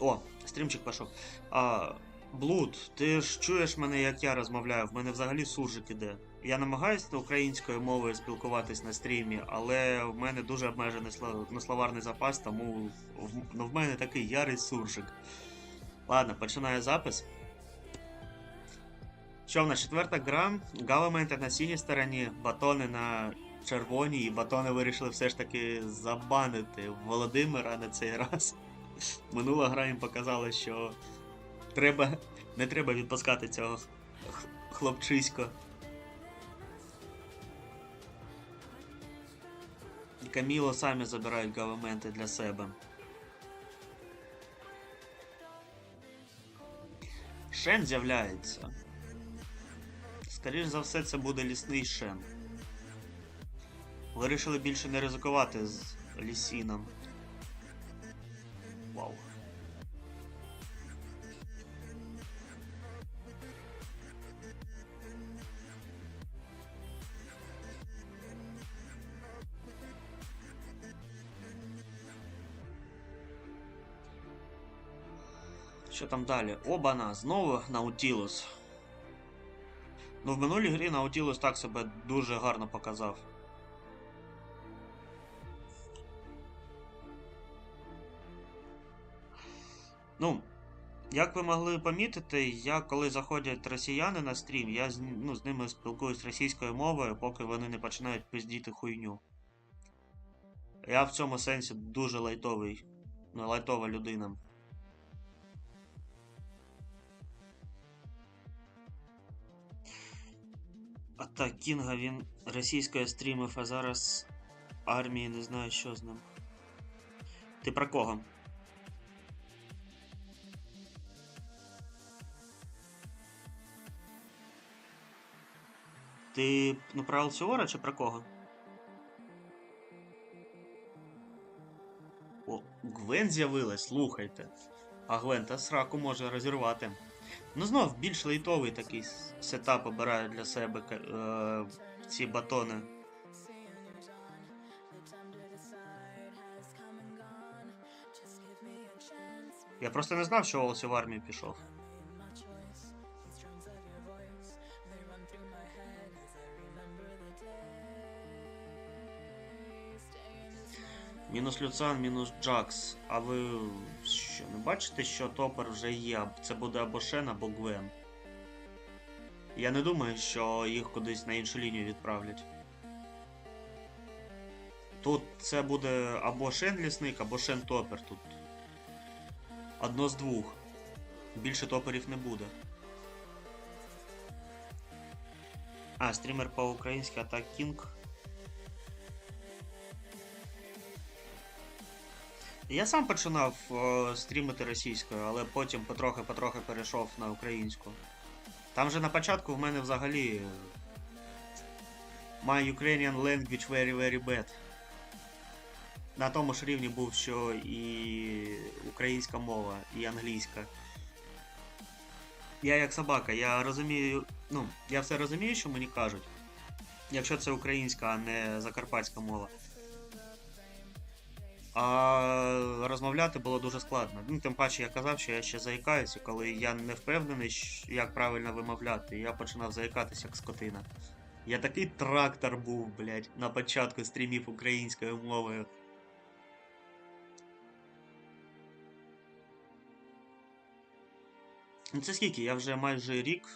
О, стрімчик пішов. А, Блуд, ти ж чуєш мене, як я розмовляю, в мене взагалі суржик іде. Я намагаюся українською мовою спілкуватись на стрімі, але в мене дуже обмежений ну, словарний запас, тому в, ну, в мене такий ярий суржик. Ладно, починаю запис. Що в нас четверта гра? Галаменти на синій стороні, батони на червоній, і батони вирішили все ж таки забанити Володимира на цей раз. Минула гра їм показала, що треба, не треба відпускати цього х- хлопчиська. І Каміло самі забирають галаменти для себе. Шен з'являється. Скоріш за все, це буде лісний шен. Вирішили більше не ризикувати з лісіном. Що там далі? Обана, знову Наутілус. Ну, в минулій грі Наутілус так себе дуже гарно показав. Ну, як ви могли помітити, я коли заходять росіяни на стрім, я ну, з ними спілкуюсь російською мовою, поки вони не починають пиздіти хуйню. Я в цьому сенсі дуже лайтовий. Ну, лайтова людина. А так, Кінга він російською стрімив, а зараз армії не знаю, що з ним. Ти про кого? Ти ну, про Алсіора чи про кого? О, Гвен з'явилась, слухайте. А Гвен та сраку може розірвати. Ну знов більш лейтовий такий сетап обираю для себе е, ці батони. Я просто не знав, що Олсі в армію пішов. Мінус Люцан, мінус Джакс. А ви що, не бачите, що топер вже є? Це буде або Шен, або Гвен. Я не думаю, що їх кудись на іншу лінію відправлять. Тут це буде або Шен лісник, або Шен топер тут. Одно з двох. Більше топерів не буде. А, стрімер по-українськи Атак Кінг. Я сам починав е, стрімити російською, але потім потрохи-потрохи перейшов на українську. Там же на початку в мене взагалі. е, My Ukrainian language very very bad. На тому ж рівні був, що і українська мова, і англійська. Я як собака, я розумію. Ну, я все розумію, що мені кажуть. Якщо це українська, а не закарпатська мова. А розмовляти було дуже складно. Ну, тим паче я казав, що я ще заїкаюся, коли я не впевнений, як правильно вимовляти, я починав заїкатися як скотина. Я такий трактор був, блядь, на початку стрімів українською мовою. Ну це скільки? Я вже майже рік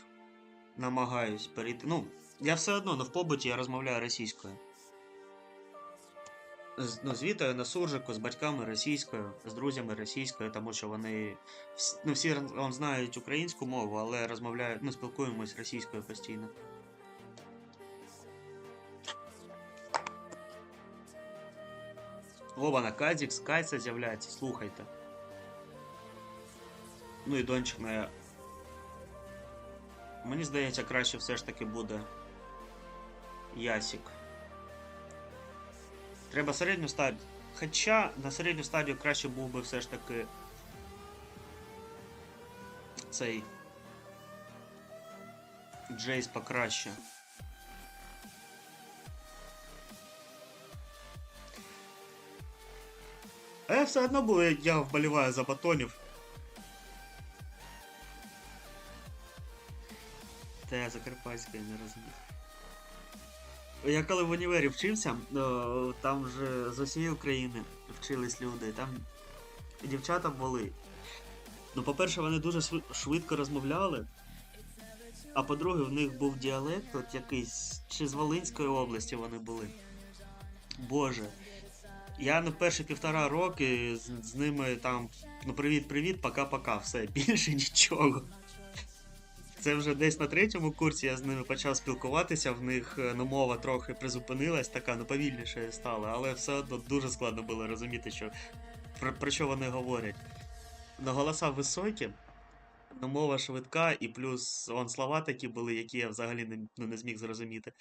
намагаюсь перейти. Ну, я все одно, ну в побуті я розмовляю російською. Ну, з на суржику, з батьками російською, з друзями російською, тому що вони ну, всі он, знають українську мову, але розмовляють, ну, спілкуємось російською постійно. Оба на Казік, з Кайця з'являється, слухайте. Ну і дончик на. Мені здається, краще все ж таки буде Ясік. Треба середню стадію. Хоча на середню стадію краще був би все ж таки цей Джейс покраще. А я все одно буде, я вболіваю за батонів. Та я закарпатська не розумію. Я коли в універі вчився, там же з усієї України вчились люди, там дівчата були. Ну, по-перше, вони дуже швидко розмовляли. А по-друге, в них був діалект, от якийсь, чи з Волинської області вони були. Боже. Я на перші півтора роки з, з ними там, ну привіт-привіт, пока-пока, все, більше нічого. Це вже десь на третьому курсі я з ними почав спілкуватися, в них е, ну, мова трохи призупинилась, така, ну повільніше стала, але все одно дуже складно було розуміти, що, про, про що вони говорять. Ну, голоса високі, ну, мова швидка, і плюс он слова такі були, які я взагалі не, ну, не зміг зрозуміти.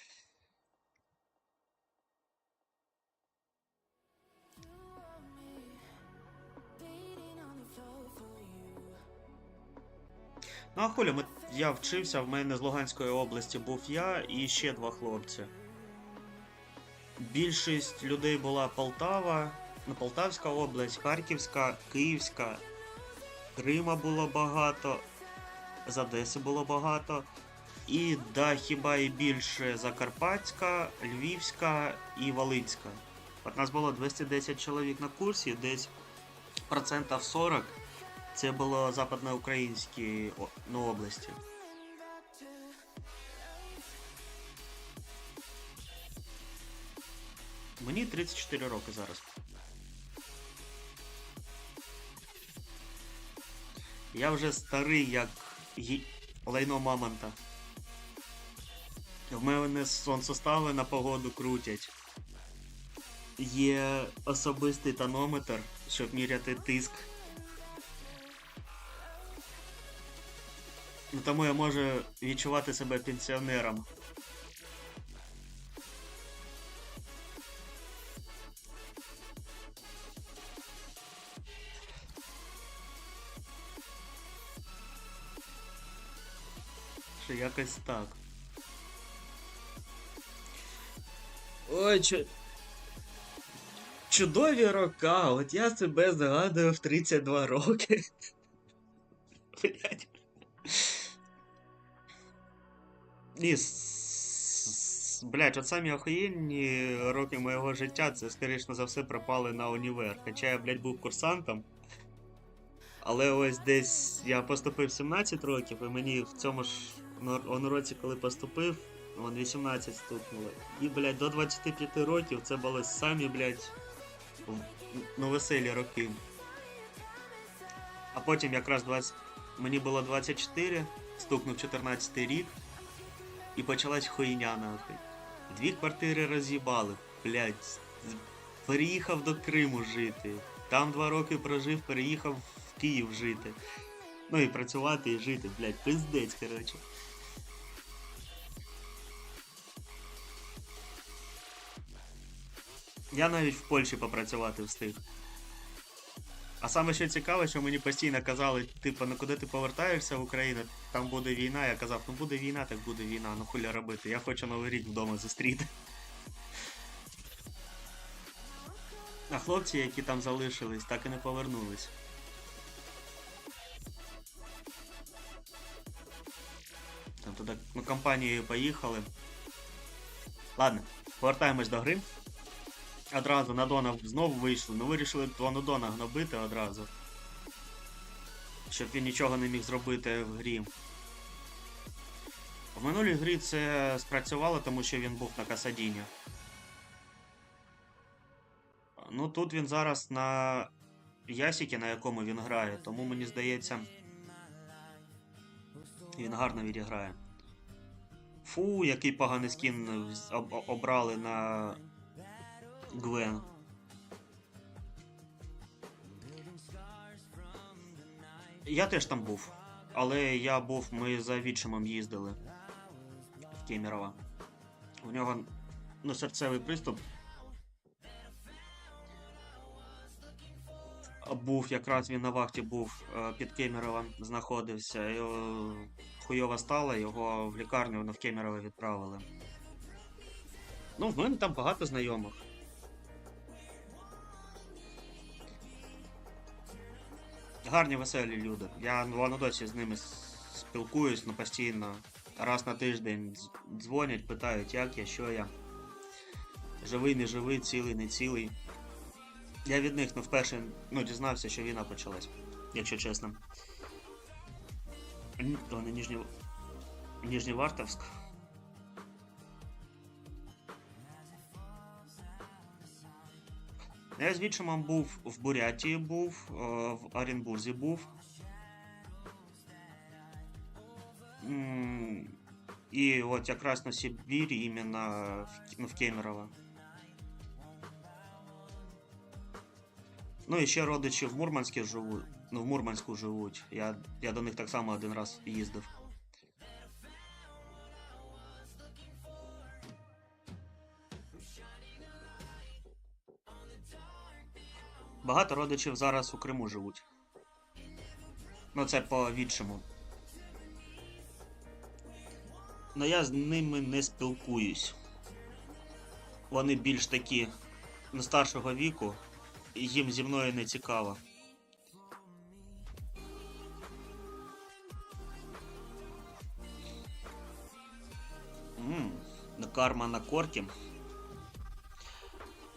Ну, а хуля, ми... я вчився, в мене з Луганської області був я і ще два хлопці. Більшість людей була Полтава, ну, Полтавська область, Харківська, Київська, Крима було багато, з Одеси було багато. І да, хіба і більше Закарпатська, Львівська і Волинська. От нас було 210 чоловік на курсі, десь процентів 40 це було западноукраїнські ну, області. Мені 34 роки зараз. Я вже старий, як лайно мамонта. В мене сонцестави на погоду крутять. Є особистий тонометр, щоб міряти тиск. Ну, тому я можу відчувати себе пенсіонером. Що якось так. Ой, чу... Чудові рока, от я себе згадую в 32 роки. Блять. Ні, с- блядь, от самі охуєнні роки моєго життя, це, скоріше за все, пропали на універ. Хоча я, блядь, був курсантом. Але ось десь я поступив 17 років, і мені в цьому ж ну, році, коли поступив, вон 18 стукнуло. І, блядь, до 25 років це були самі, блядь, ну, веселі роки. А потім якраз 20... мені було 24, стукнув 14 рік. І почалась хуйня нахуй. Дві квартири роз'їбали, блядь. Переїхав до Криму жити. Там два роки прожив, переїхав в Київ жити. Ну і працювати і жити, блядь, пиздець, коротше. Я навіть в Польщі попрацювати встиг. А саме що цікаве, що мені постійно казали, типу, ну куди ти повертаєшся в Україну, там буде війна. Я казав, ну буде війна, так буде війна, ну хуля робити. Я хочу новий рік вдома зустріти. А хлопці, які там залишились, так і не повернулись. Там туди ну, компанією поїхали. Ладно, повертаємось до гри. Одразу на Дона знову вийшли. Ну вирішили Дона гнобити одразу. Щоб він нічого не міг зробити в грі. В минулій грі це спрацювало, тому що він був на Касадіні. Ну тут він зараз на Ясіки, на якому він грає, тому мені здається. Він гарно відіграє. Фу, який поганий скін об- обрали на Гвен. Я теж там був. Але я був, ми за відчимом їздили в Кемерово. У нього ну, серцевий приступ. Був, якраз він на вахті був е, під Кемеровом, знаходився. Його хуйово стало, його в лікарню в Кемерово відправили. Ну, в мене там багато знайомих. Гарні веселі люди. Я ну, досі з ними спілкуюсь ну, постійно. раз на тиждень дзвонять, питають, як я, що я. Живий, не живий, цілий, не цілий. Я від них ну, вперше ну, дізнався, що війна почалась, якщо чесно. Н- То Я з відчимом був в Бурятії був, е, в Оренбурзі був. І от якраз на Сибірі, іменно в, ну, Кемерово. Ну і ще родичі в Мурманську живуть. Ну, в Мурманську живуть. Я, я до них так само один раз їздив. Багато родичів зараз у Криму живуть. Ну, це по відчиму. Ну я з ними не спілкуюсь. Вони більш такі ну, старшого віку, і їм зі мною не цікаво. Карма на корті.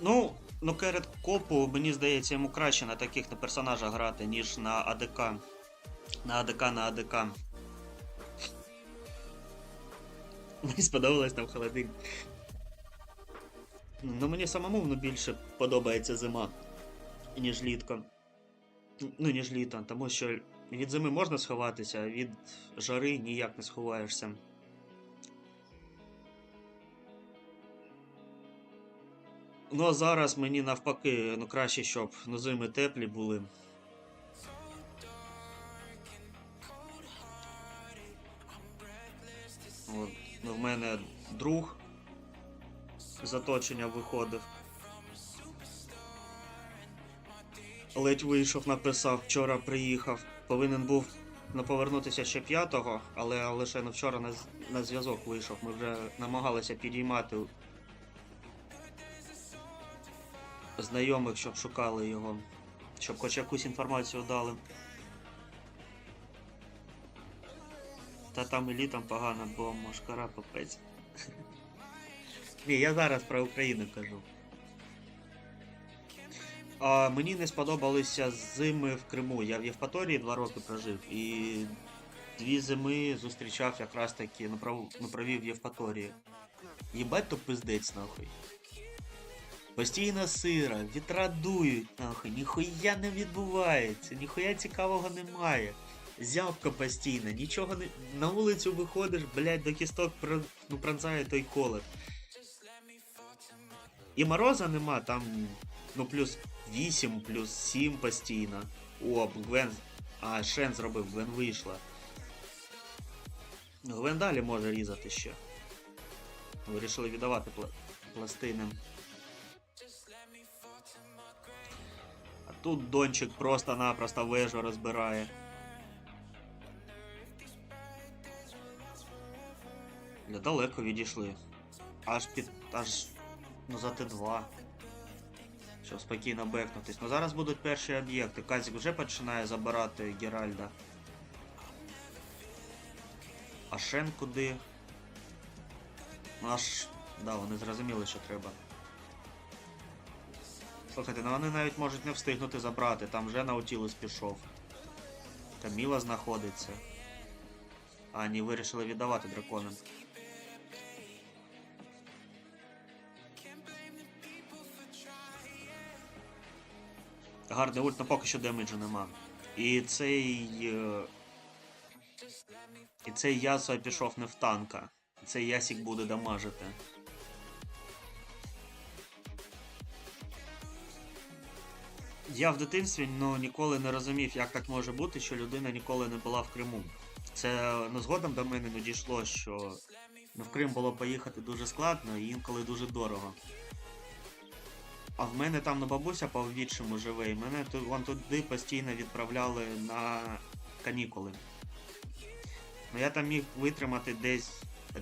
Ну, ну Керет Копу, мені здається, йому краще на таких на персонажах грати, ніж на АДК. На АДК на АДК. Мені сподобалось там холодильник. Ну мені самому ну, більше подобається зима, ніж літко. Ну, ніж літо, тому що від зими можна сховатися, а від жари ніяк не сховаєшся. Ну а зараз мені навпаки, ну краще, щоб ну, зими теплі були. От, ну, в мене друг з оточення виходив. Ледь вийшов, написав, вчора приїхав. Повинен був ну, повернутися ще п'ятого, але лише ну, вчора на, на зв'язок вийшов. Ми вже намагалися підіймати знайомих, щоб шукали його, щоб хоч якусь інформацію дали. Та там і літом погано, бо мошкара попець. Ні, я зараз про Україну кажу. А, мені не сподобалися зими в Криму. Я в Євпаторії два роки прожив і дві зими зустрічав якраз таки, ну, пров- ну, в Євпаторії. Єбать то пиздець нахуй. Постійно сира, вітра дують, нахуй, ніхуя не відбувається, ніхуя цікавого немає. Зябка постійно, нічого не. На вулицю виходиш, блядь, до кісток пр... ну, пронзає той холод. І мороза нема, там ну плюс 8, плюс 7 постійно. О, Гвен. А, Шен зробив, Гвен вийшла. Гвен далі може різати ще. Вирішили віддавати пла... пластини. Тут Дончик просто-напросто вежу розбирає. Далеко відійшли. Аж під. аж. ну за Т2. Щоб спокійно бекнутись. Ну зараз будуть перші об'єкти. Казік вже починає забирати Геральда. А Шен куди? Ну аж. Да, вони зрозуміли, що треба. Слухайте, ну вони навіть можуть не встигнути забрати, там вже Наутілус пішов. Каміла знаходиться. А, ні, вирішили віддавати драконам. Гарний ульт, але поки що демеджу нема. І цей. е, І цей Ясо пішов не в танка. Цей Ясік буде дамажити. Я в дитинстві ну, ніколи не розумів, як так може бути, що людина ніколи не була в Криму. Це ну, згодом до мене ну, дійшло, що ну, в Крим було поїхати дуже складно і інколи дуже дорого. А в мене там ну, бабуся по відчиму живе, і мене вон туди постійно відправляли на канікули. Ну я там міг витримати десь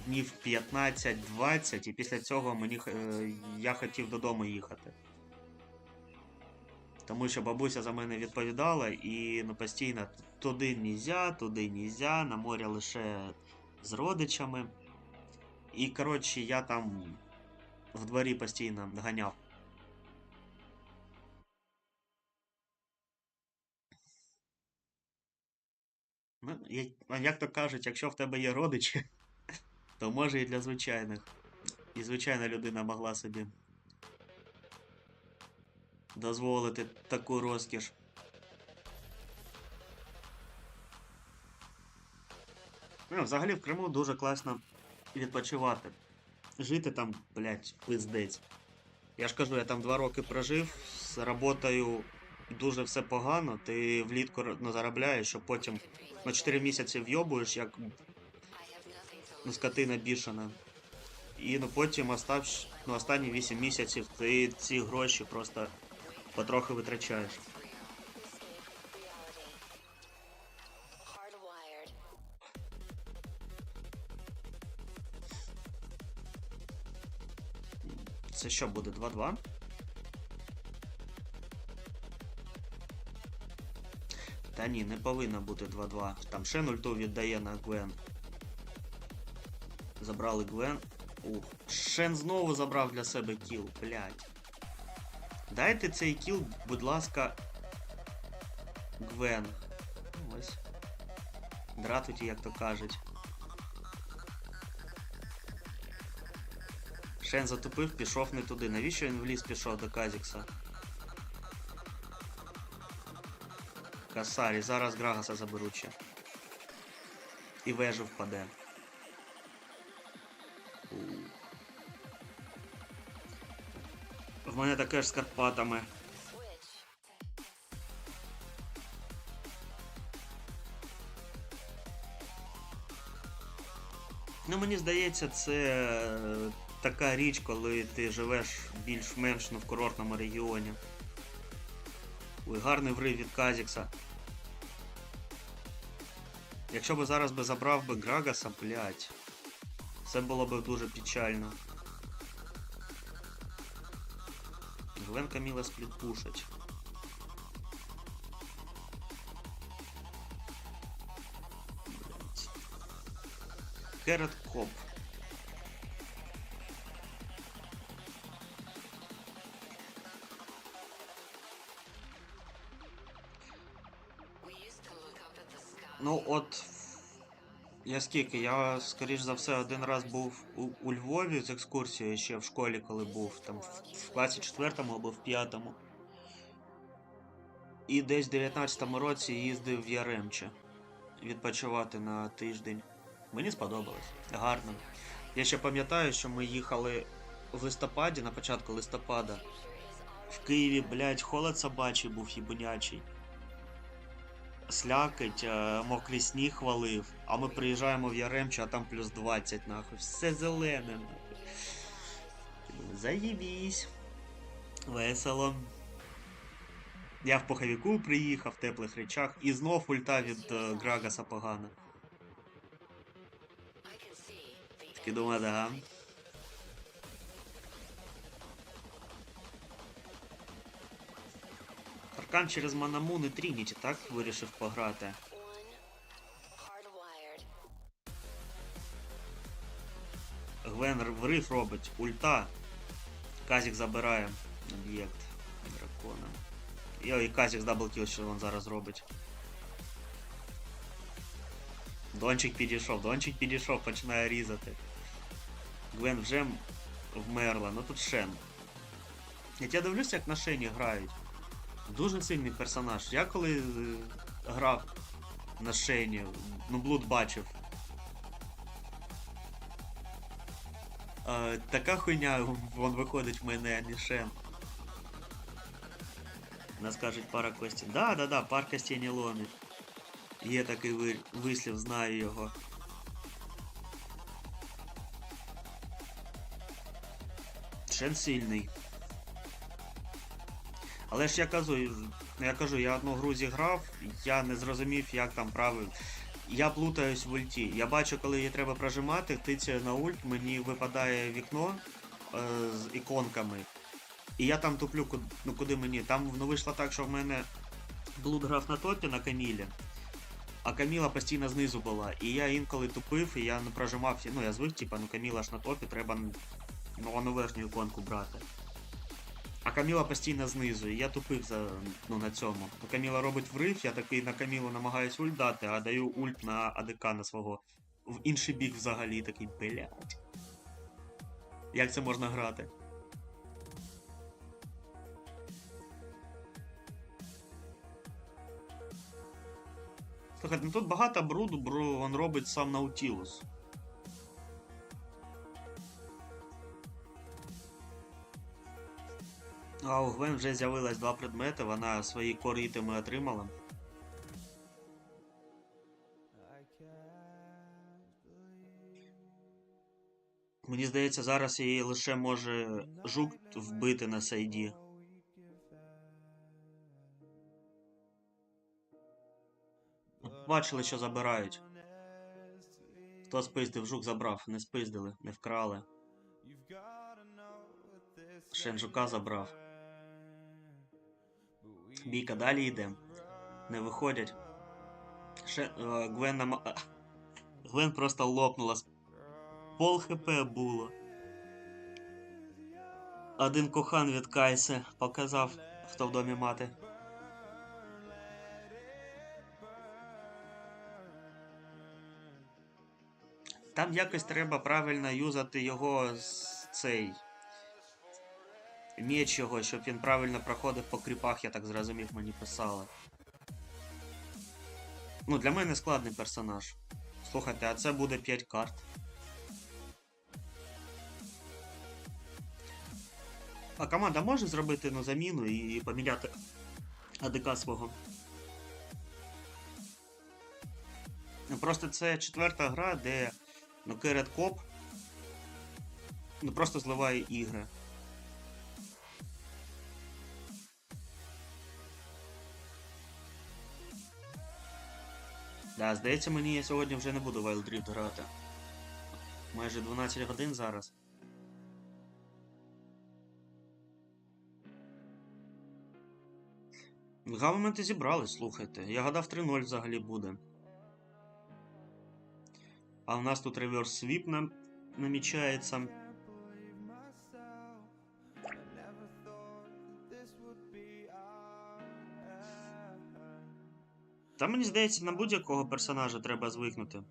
днів 15-20, і після цього мені е, я хотів додому їхати. Тому що бабуся за мене відповідала і ну, постійно туди нельзя, туди нельзя, на морі лише з родичами. І, коротше, я там в дворі постійно ганяв. Ну, як то кажуть, якщо в тебе є родичі, то може і для звичайних. І звичайна людина могла собі дозволити таку розкіш. Ну, взагалі в Криму дуже класно відпочивати. Жити там, блядь, пиздець. Я ж кажу, я там два роки прожив, з роботою дуже все погано, ти влітку ну, заробляєш, щоб потім на 4 місяці вйобуєш, як ну, скотина бішена. І ну, потім оставш, ну, останні 8 місяців ти ці гроші просто потрохи витрачаєш. Це що буде 2-2? Та ні, не повинно бути 2-2. Там ще 0 віддає на Гвен. Забрали Гвен. Ух. Шен знову забрав для себе кіл, блядь. Дайте цей кіл, будь ласка. Гвен. Ось. Дратуті, як то кажуть. Шен затупив, пішов не туди. Навіщо він в ліс пішов до Казікса? Касарі, зараз Грагаса заберуть ще. І вежу впаде. В мене таке ж з Карпатами. Ну, мені здається, це е, така річ, коли ти живеш більш-менш ну, в курортному регіоні. Ой, гарний врив від Казікса. Якщо би зараз би забрав би Грагаса, блять. Це було б дуже печально. Гвен Каміла сплітпушить. Блять. Керет Коп. We used to look up at the sky. Ну от. Я скільки? Я, скоріш за все, один раз був у, у Львові з екскурсією ще в школі, коли був, там в, в класі 4 або в 5. І десь в 19-му році їздив в Яремче відпочивати на тиждень. Мені сподобалось. Гарно. Я ще пам'ятаю, що ми їхали в листопаді, на початку листопада. В Києві, блядь, холод собачий був їбунячий. Слякать, е, мокрий сніг валив, а ми приїжджаємо в Яремче, а там плюс 20, нахуй. Все зелене, нахуй. Заєбісь. Весело. Я в пуховіку приїхав, в теплих речах, і знов ульта від е, Грагаса погана. Таки думаю, да. Аркан через Манамун і Трініті, так? Вирішив пограти. Гвен врив робить, ульта. Казік забирає об'єкт дракона. Йо, і Казік з даблкіл, що він зараз робить. Дончик підійшов, Дончик підійшов, починає різати. Гвен вже вмерла, ну тут Шен. Я я дивлюся, як на Шені грають. Дуже сильний персонаж. Я коли е, грав на Шені, ну Блуд бачив. Е, така хуйня вон виходить в мене, а не Шен. Нас кажуть пара кості. Да, да, да, пар костей не ломить. Є такий ви- вислів, знаю його. Шен сильний. Але ж я кажу, я кажу, я одну гру зіграв, я не зрозумів, як там правильно. Я плутаюсь в ульті. Я бачу, коли її треба прожимати, тицяю на ульт, мені випадає вікно е, з іконками. І я там туплю, ку- ну куди мені. Там ну, вийшло так, що в мене блуд грав на топі на Камілі. А Каміла постійно знизу була. І я інколи тупив, і я не прожимав. Ну я звик, типа, ну Каміла ж на топі, треба ну, верхню іконку брати. А Каміла постійно знизу, і я тупив за, ну, на цьому. Каміла робить врив, я такий на Камілу намагаюсь ульт дати, а даю ульт на АДК на свого. В інший бік взагалі такий, блядь. Як це можна грати? Слухайте, ну тут багато бруду, бро, він робить сам Наутілус. А у Гвен вже з'явилось два предмети, вона свої коритими отримала. Мені здається, зараз її лише може жук вбити на сайді. Бачили, що забирають. Хто спиздив, жук забрав, не спиздили, не вкрали. Шенжука забрав. Бійка далі йде. Не виходять. Ше... е, Гвен нам. Гвен просто лопнула. Пол хп було. Один кохан від Кайси показав, хто в домі мати. Там якось треба правильно юзати його з цей. Меч його, щоб він правильно проходив по кріпах, я так зрозумів, мені писали. Ну, для мене складний персонаж. Слухайте, а це буде 5 карт. А команда може зробити ну, заміну і поміняти АДК свого? Просто це четверта гра, де ну, Керет Коп ну, просто зливає ігри. Да, здається, мені я сьогодні вже не буду Wild Rift грати. Майже 12 годин зараз. Гавменти зібрали, слухайте. Я гадав 3-0 взагалі буде. А в нас тут реверс свіп нам намічається. Та мені здається, на будь-якого персонажа треба звикнути.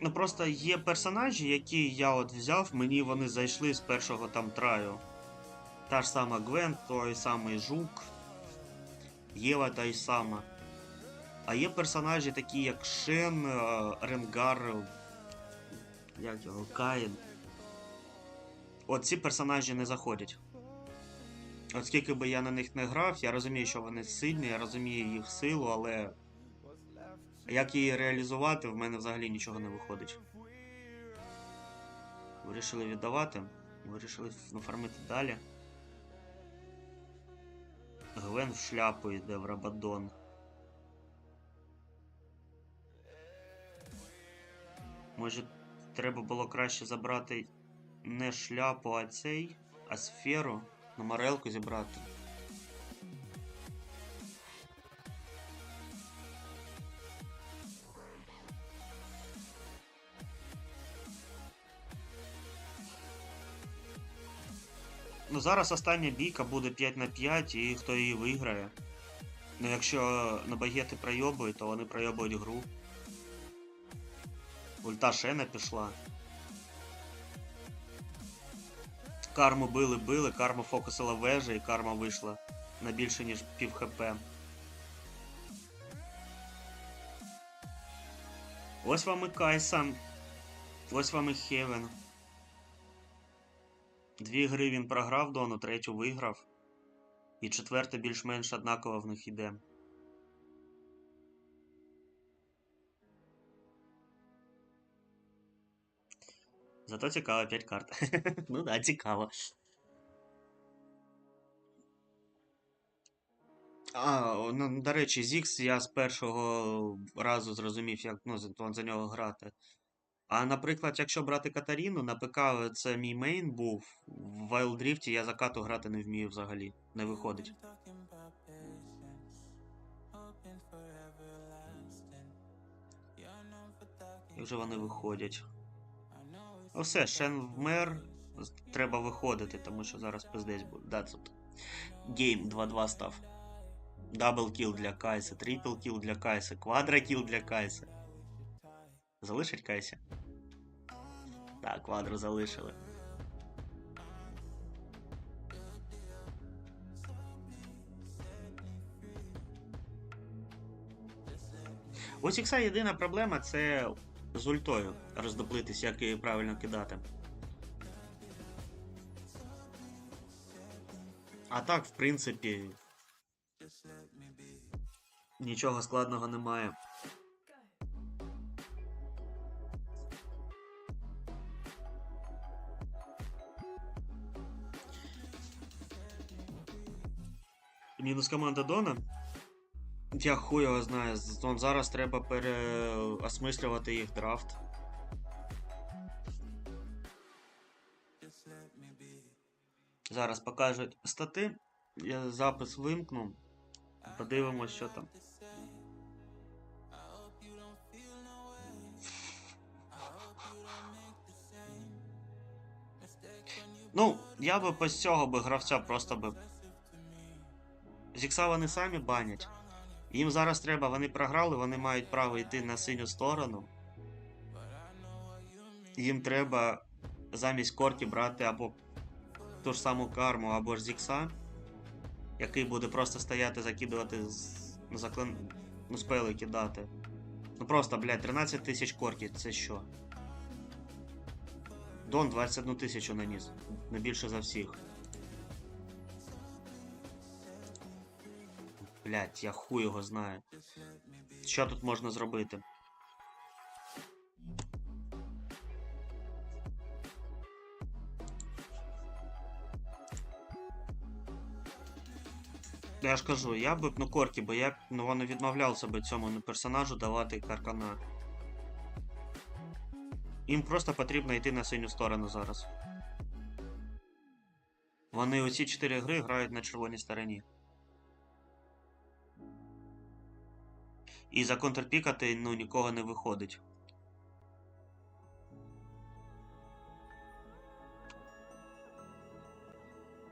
Ну просто є персонажі, які я от взяв, мені вони зайшли з першого там траю. Та ж сама Гвен, той самий Жук, Єва та й сама. А є персонажі такі, як Шен, е, Ренгар, як його, Каїн. От ці персонажі не заходять. От скільки би я на них не грав, я розумію, що вони сильні, я розумію їх силу, але як її реалізувати, в мене взагалі нічого не виходить. Вирішили віддавати. Вирішили нафармити далі. Гвен в шляпу йде в Рабадон. Може, треба було краще забрати не шляпу, а цей, а сферу. На морелку зібрати. Ну зараз остання бійка буде 5 на 5 і хто її виграє. Ну якщо на багети пройобують, то вони пройобують гру. Ульта Шена пішла. Карму били, били, карма фокусила вежа і карма вийшла на більше ніж пів хп. Ось вам і Кайса. Ось вам і Хевен. Дві гри він програв дону, третю виграв. І четверта більш-менш однаково в них іде. Зато цікаво 5 карт. ну да, цікаво. А, ну, до речі, Зікс я з першого разу зрозумів, як ну, за, нього грати. А наприклад, якщо брати Катаріну, на ПК це мій мейн був. В Rift я за кату грати не вмію взагалі. Не виходить. І вже вони виходять. Ну все, Шен вмер. Треба виходити, тому що зараз пиздець буде. Да, тут. Гейм 2-2 став. Дабл кіл для Кайса, трипл кіл для Кайса, квадра кіл для Кайса. Залишить Кайся? Так, квадру залишили. У Сікса єдина проблема це з ультою роздоплитись, як її правильно кидати. А так, в принципі, нічого складного немає. Мінус команда Дона. Я хуй його знаю. Вон зараз треба переосмислювати їх драфт. Зараз покажуть стати. Я запис вимкну. Подивимось, що там. Ну, я би без цього би гравця просто би. Зікса вони самі банять. Їм зараз треба, вони програли, вони мають право йти на синю сторону. Їм треба замість корки брати або ту ж саму карму, або ж Зікса, який буде просто стояти, закидувати з заклин... ну, спели кидати. Ну просто, блядь, 13 тисяч корки, це що? Дон 21 тисячу наніс. Не більше за всіх. Блять, я хуй його знаю. Що тут можна зробити? Я ж кажу, я б ну корки, бо я ну вони відмовлявся би цьому ну, персонажу давати каркана. Їм просто потрібно йти на синю сторону зараз. Вони оці 4 гри грають на червоній стороні. І за контрпікати ну нікого не виходить.